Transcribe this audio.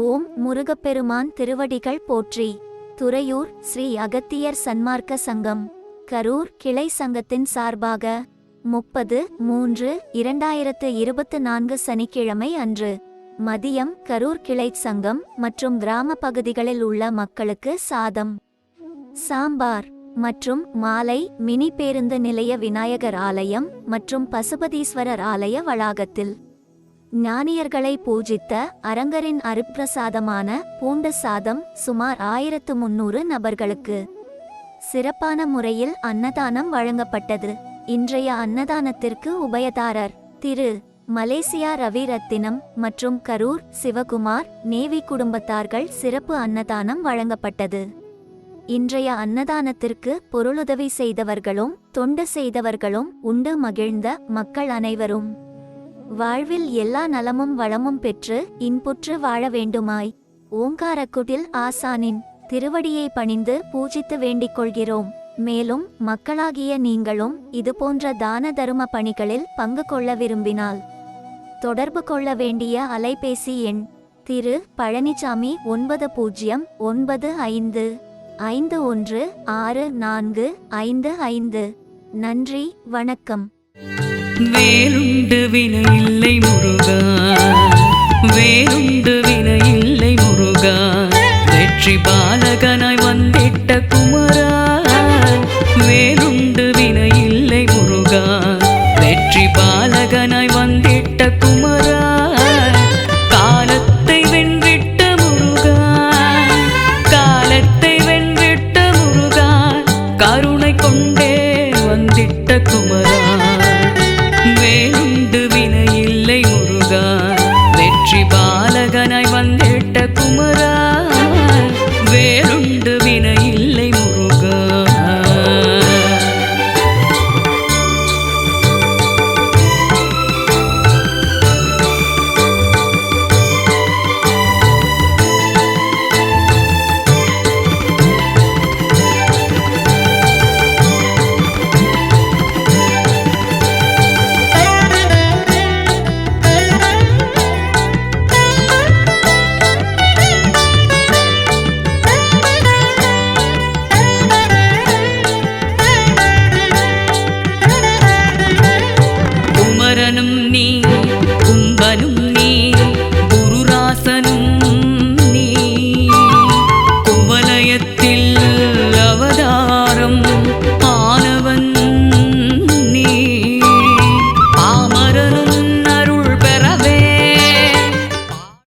ஓம் முருகப்பெருமான் திருவடிகள் போற்றி. துறையூர் ஸ்ரீ அகத்தியர் சன்மார்க்க சங்கம். கரூர் கிளை சங்கத்தின் சார்பாக முப்பது மூன்று இரண்டாயிரத்து இருபத்து நான்கு சனிக்கிழமை அன்று மதியம் கரூர் கிளை சங்கம் மற்றும் கிராம பகுதிகளில் உள்ள மக்களுக்கு சாதம். சாம்பார் மற்றும் மாலை மினி பேருந்து நிலைய விநாயகர் ஆலயம் மற்றும் பசுபதீஸ்வரர் ஆலய வளாகத்தில் ஞானியர்களை பூஜித்த அரங்கரின் அருப்பிரசாதமான பூண்ட சாதம் சுமார் ஆயிரத்து முன்னூறு நபர்களுக்கு சிறப்பான முறையில் அன்னதானம் வழங்கப்பட்டது. இன்றைய அன்னதானத்திற்கு உபயதாரர் திரு. மலேசியா ரவி ரத்தினம் மற்றும் கரூர் சிவகுமார் நேவி குடும்பத்தார்கள் சிறப்பு அன்னதானம் வழங்கப்பட்டது. இன்றைய அன்னதானத்திற்கு பொருளுதவி செய்தவர்களும் தொண்டு செய்தவர்களும் உண்டு மகிழ்ந்த மக்கள் அனைவரும். வாழ்வில் எல்லா நலமும் வளமும் பெற்று இன்புற்று வாழ வேண்டுமாய். ஓங்காரக்குடில் ஆசானின் திருவடியை பணிந்து பூஜித்து வேண்டிக் கொள்கிறோம். மேலும் மக்களாகிய நீங்களும் இதுபோன்ற தான தரும பணிகளில் பங்கு கொள்ள விரும்பினால். தொடர்பு கொள்ள வேண்டிய அலைபேசி எண் திரு பழனிசாமி ஒன்பது பூஜ்ஜியம் ஒன்பது ஐந்து ஐந்து ஒன்று ஆறு நான்கு ஐந்து ஐந்து. நன்றி வணக்கம். வேலுண்டு இல்லை முருகா. வேலுண்டு வெற்றி பாலகனாய் வந்திட்ட குமரா வேறு